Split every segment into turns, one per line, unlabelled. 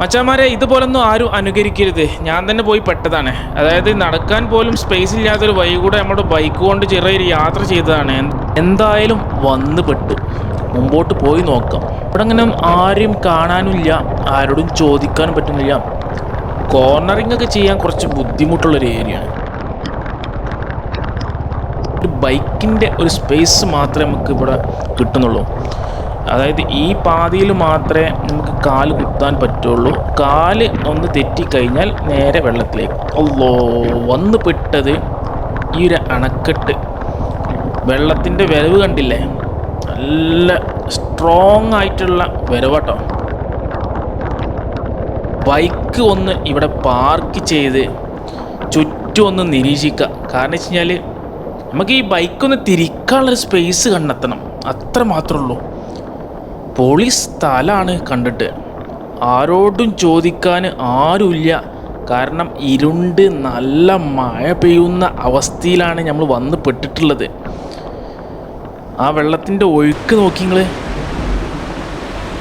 മച്ചാമാരെ ഇതുപോലൊന്നും ആരും അനുകരിക്കരുത്. ഞാൻ തന്നെ പോയി പെട്ടതാണ്. അതായത് നടക്കാൻ പോലും സ്പേസ് ഇല്ലാത്തൊരു വഴി കൂടെ നമ്മുടെ ബൈക്ക് കൊണ്ട് ചെറിയൊരു യാത്ര ചെയ്തതാണ്. എന്തായാലും വന്ന് പെട്ടു. മുമ്പോട്ട് പോയി നോക്കാം. ഇവിടെ അങ്ങനെ ആരും കാണാനുമില്ല ആരോടും ചോദിക്കാനും പറ്റുന്നില്ല. കോർണറിംഗ് ഒക്കെ ചെയ്യാൻ കുറച്ച് ബുദ്ധിമുട്ടുള്ളൊരു ഏരിയയാണ് ഒരു ബൈക്കിന്റെ ഒരു സ്പേസ് മാത്രമേ നമുക്ക് ഇവിടെ കിട്ടുന്നുള്ളൂ. അതായത് ഈ പാതിയിൽ മാത്രമേ നമുക്ക് കാൽ കുത്താൻ പറ്റുള്ളൂ. കാൽ ഒന്ന് തെറ്റിക്കഴിഞ്ഞാൽ നേരെ വെള്ളത്തിലേക്ക്. അല്ലോ വന്ന് പെട്ടത് ഈ ഒരു അണക്കെട്ട്. വെള്ളത്തിന്റെ വരവ് കണ്ടില്ലേ? നല്ല സ്ട്രോങ് ആയിട്ടുള്ള വരവാട്ടോ. ബൈക്ക് ഒന്ന് ഇവിടെ പാർക്ക് ചെയ്ത് ചുറ്റും ഒന്ന് നിരീക്ഷിക്കുക. കാരണം വെച്ച് കഴിഞ്ഞാൽ നമുക്ക് ഈ ബൈക്കൊന്ന് തിരിക്കാനുള്ളൊരു സ്പേസ് കണ്ടെത്തണം. അത്ര മാത്രമേ ഉള്ളൂ. പൊളി സ്ഥലമാണ് കണ്ടിട്ട്. ആരോടും ചോദിക്കാൻ ആരുമില്ല. കാരണം ഇരുണ്ട് നല്ല മഴ പെയ്യുന്ന അവസ്ഥയിലാണ് നമ്മൾ വന്ന് പെട്ടിട്ടുള്ളത്. ആ വെള്ളത്തിന്റെ ഒഴുക്ക് നോക്കി നിങ്ങൾ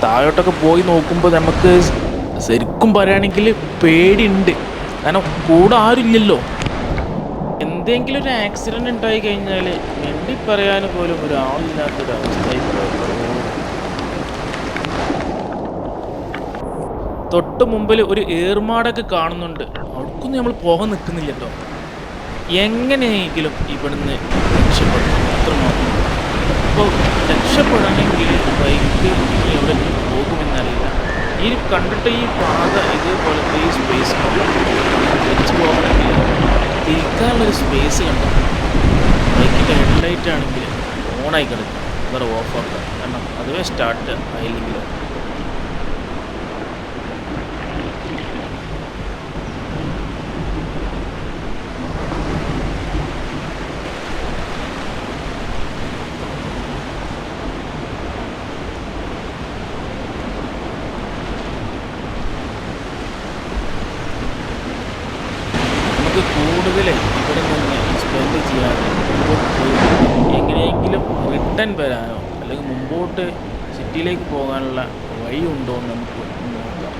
താഴോട്ടൊക്കെ പോയി നോക്കുമ്പോൾ നമുക്ക് ശരിക്കും പറയുകയാണെങ്കിൽ പേടിയുണ്ട്. കാരണം കൂടെ ആരുമില്ലല്ലോ. എന്തെങ്കിലും ഒരു ആക്സിഡന്റ് ഉണ്ടായി കഴിഞ്ഞാൽ എന്തി പറയാൻ പോലും ഒരാളില്ലാത്തൊരു തൊട്ട് മുമ്പിൽ ഒരു ഏർമാടൊക്കെ കാണുന്നുണ്ട്. അവർക്കൊന്നും നമ്മൾ പോകാൻ നിൽക്കുന്നില്ല കേട്ടോ. എങ്ങനെയെങ്കിലും ഇവിടുന്ന് രക്ഷപ്പെടണം അപ്പോൾ രക്ഷപ്പെടണമെങ്കിൽ ബൈക്ക് ഇനി എവിടെ പോകുമെന്നറിയില്ല. ഈ കണ്ടിട്ട് ഈ പാത ഇതേപോലത്തെ ഈ സ്പേസ് തിരിച്ചു പോകണമെങ്കിൽ തിരിക്കാനുള്ളൊരു സ്പേസ് കണ്ടു? ബൈക്കിന്റെ ഹെഡ്ലൈറ്റ് ആണെങ്കിൽ ഓണായി കിടക്കും. വേറെ ഓഫ് ആക്കുക കാരണം അതുവേ സ്റ്റാർട്ട് ആയില്ലെങ്കിൽ നമുക്ക് കൂടുതൽ ഇവിടെ നിന്ന് സ്പെൻഡ് ചെയ്യാനോ എങ്ങനെയെങ്കിലും റിട്ടേൺ വരാനോ അല്ലെങ്കിൽ മുമ്പോട്ട് സിറ്റിയിലേക്ക് പോകാനുള്ള വഴി ഉണ്ടോ എന്ന് നമുക്ക് നോക്കാം.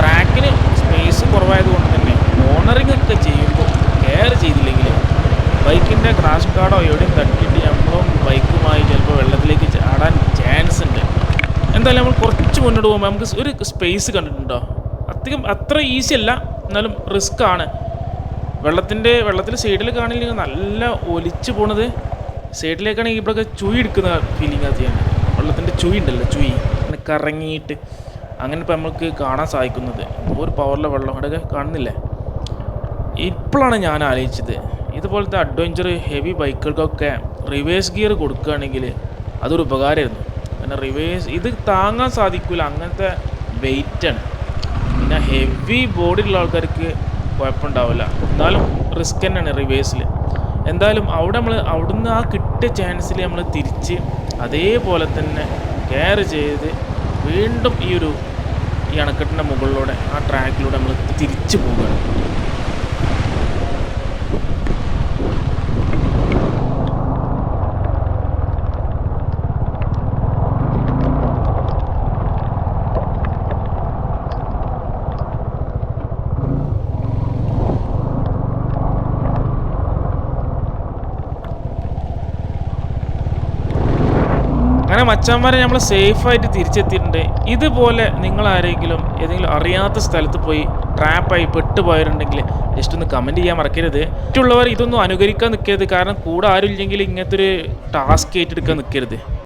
ട്രാക്കിന് സ്പേസ് കുറവായതുകൊണ്ട് തന്നെ ഓണറിംഗ് ഒക്കെ ചെയ്യുമ്പോൾ കെയർ ചെയ്തില്ലെങ്കിൽ ബൈക്കിന്റെ ക്രാഷ് കാർഡോ എവിടെയും തട്ടിയിട്ട് നമ്മളും ബൈക്കുമായി ചിലപ്പോൾ വെള്ളത്തിലേക്ക് ചാടാൻ ചാൻസ് ഉണ്ട്. എന്തായാലും നമ്മൾ കുറച്ച് മുന്നോട്ട് പോകുമ്പോൾ നമുക്ക് ഒരു സ്പേസ് കണ്ടിട്ടുണ്ടോ? അധികം അത്ര ഈസി അല്ല. എന്നാലും റിസ്ക് ആണ്. വെള്ളത്തിന്റെ വെള്ളത്തിൽ സൈഡിൽ കാണില്ലെങ്കിൽ നല്ല ഒലിച്ച് പോണത്. സൈഡിലേക്കാണെങ്കിൽ ഇവിടെയൊക്കെ ചുയി എടുക്കുന്ന ഫീലിംഗ് അത് ചെയ്യാണ് വെള്ളത്തിന്റെ ചുയി ഉണ്ടല്ലോ ചുഴി അങ്ങനെ കറങ്ങിയിട്ട് അങ്ങനെ ഇപ്പം നമുക്ക് കാണാൻ സാധിക്കുന്നത്. ഒരു പവറിലെ വെള്ളം അവിടെയൊക്കെ കാണുന്നില്ലേ? ഇപ്പോഴാണ് ഞാൻ ആലോചിച്ചത്. ഇതുപോലത്തെ അഡ്വഞ്ചർ ഹെവി ബൈക്കുകൾക്കൊക്കെ റിവേഴ്സ് ഗിയർ കൊടുക്കുകയാണെങ്കിൽ അതൊരു ഉപകാരമായിരുന്നു. പിന്നെ റിവേഴ്സ് ഇത് താങ്ങാൻ സാധിക്കില്ല അങ്ങനത്തെ വെയിറ്റാണ് പിന്നെ ഹെവി ബോഡിയുള്ള ആൾക്കാർക്ക് കുഴപ്പമുണ്ടാവില്ല. എന്നാലും റിസ്ക് തന്നെയാണ് റിവേഴ്സിൽ എന്തായാലും അവിടെ നമ്മൾ അവിടുന്ന് ആ കിട്ടിയ ചാൻസിൽ നമ്മൾ തിരിച്ച് അതേപോലെ തന്നെ കെയർ ചെയ്ത് വീണ്ടും ഈ ഒരു ഈ അണക്കെട്ടിന്റെ മുകളിലൂടെ ആ ട്രാക്കിലൂടെ നമ്മൾ തിരിച്ചു പോവുകയാണ്. അങ്ങനെ മച്ചാന്മാരെ നമ്മൾ സേഫായിട്ട് തിരിച്ചെത്തിയിട്ടുണ്ട്. ഇതുപോലെ നിങ്ങൾ ആരെങ്കിലും ഏതെങ്കിലും അറിയാത്ത സ്ഥലത്ത് പോയി ട്രാപ്പായി പെട്ടുപോയിട്ടുണ്ടെങ്കിൽ ജസ്റ്റ് ഒന്ന് കമന്റ് ചെയ്യാൻ മറക്കരുത്. മറ്റുള്ളവർ ഇതൊന്നും അനുകരിക്കാൻ നിൽക്കരുത്. കാരണം കൂടെ ആരും ഇല്ലെങ്കിൽ ഇങ്ങനത്തെ ഒരു ടാസ്ക് ഏറ്റെടുക്കാൻ നിൽക്കരുത്.